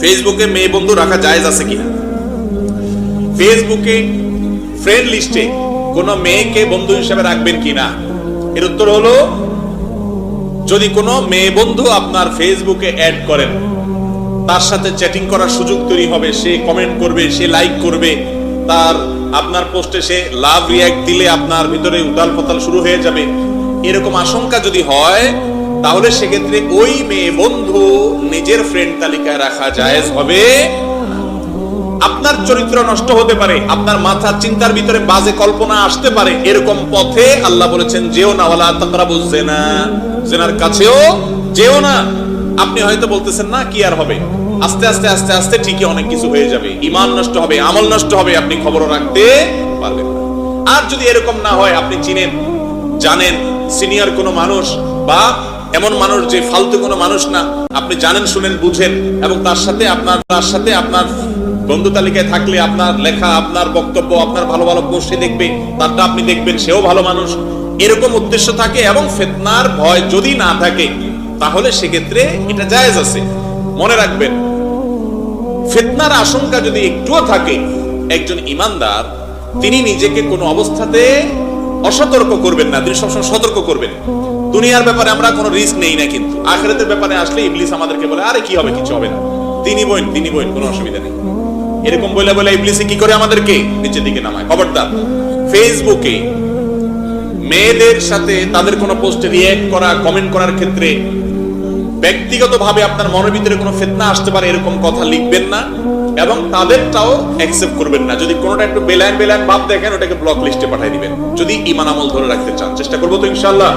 ফেসবুকে মেয়ে বন্ধু রাখা জায়েজ আছে কিনা? ফেসবুকে ফ্রেন্ড লিস্টে কোন মেয়েকে বন্ধু হিসেবে রাখবেন কিনা? এর উত্তর হলো, যদি কোনো মেয়ে বন্ধু আপনার ফেসবুকে অ্যাড করেন, তার সাথে চ্যাটিং করার সুযোগ তৈরি হবে, সে কমেন্ট করবে, সে লাইক করবে, তার আপনার পোস্টে সে লাভ রিয়াক্ট দিলে আপনার ভিতরে উতাল পাতাল শুরু হয়ে যাবে। এরকম আশঙ্কা যদি হয় তাহলে সেক্ষেত্রে ওই মেয়ে বন্ধু নিজের ফ্রেন্ড তালিকায় রাখা জায়েজ হবে। আপনার চরিত্র নষ্ট হতে পারে, আপনার মাথার চিন্তার ভিতরে বাজে কল্পনা আসতে পারে, এরকম পথে আল্লাহ বলেছেন, যেও না, ওয়ালা তাকরাবু জেনা জেনার কাছেও যেও না। আপনি হয়তো বলতেছেন, না, কি আর হবে? আস্তে আস্তে আস্তে আস্তে ঠিকই অনেক কিছু হয়ে যাবে। ইমান নষ্ট হবে, আমল নষ্ট হবে, আপনি খবরও রাখতে পারবেন না। আর যদি এরকম না হয়, আপনি চিনেন, জানেন, সিনিয়র কোনো মানুষ বা এমন মানুষ যে ফালতু কোনো মানুষ না। আপনি জানেন, শুনেন, বুঝেন এবং তার সাথে আপনার তার সাথে আপনার বন্ধু তালিকায় থাকলে আপনার লেখা, আপনার বক্তব্য, আপনার ভালো ভালো পোস্টে দেখবে, তারটা আপনি দেখবেন, সেও ভালো মানুষ। এরকম উদ্দেশ্য থাকে এবং ফেতনার ভয় যদি না থাকে, তাহলে সেক্ষেত্রে এটা জায়েজ আছে। মনে রাখবেন, ফিতনার আশঙ্কা যদি একটুও থাকে, একজন ইমানদার, তিনি নিজেকে কোনো অবস্থাতে অসতর্ক করবেন না। তিনি সবসময় সতর্ক করবেন। দুনিয়ার ব্যাপারে আমরা কোনো রিস্ক নেই না কিন্তু। আখেরাতের ব্যাপারে আসলে ইবলিস আমাদেরকে বলে, আরে, কি হবে, কিছু হবে না। তিনি বইন তিনি বইন, কোনো অসুবিধা নেই। এরকম বলে বলে ইবলিসে কি করে আমাদেরকে? নিচের দিকে নামায়। খবরদার। ফেসবুকে মেয়েদের সাথে তাদের কোনো পোস্টে রিয়েক্ট করা কমেন্ট করার ক্ষেত্রে ব্যক্তিগতভাবে আপনার মনের ভিতরে কোনো ফেতনা আসতে পারে এরকম কথা লিখবেন না। এবং তাদেরটাও অ্যাকসেপ্ট করবেন না। যদি কোনোটা একটু বেলায়ন বেলায় ভাব দেখেন, ওটাকে ব্লক লিস্টে পাঠিয়ে দিবেন। যদি ইমান আমল ধরে রাখতে চান, চেষ্টা করব তো ইনশাল্লাহ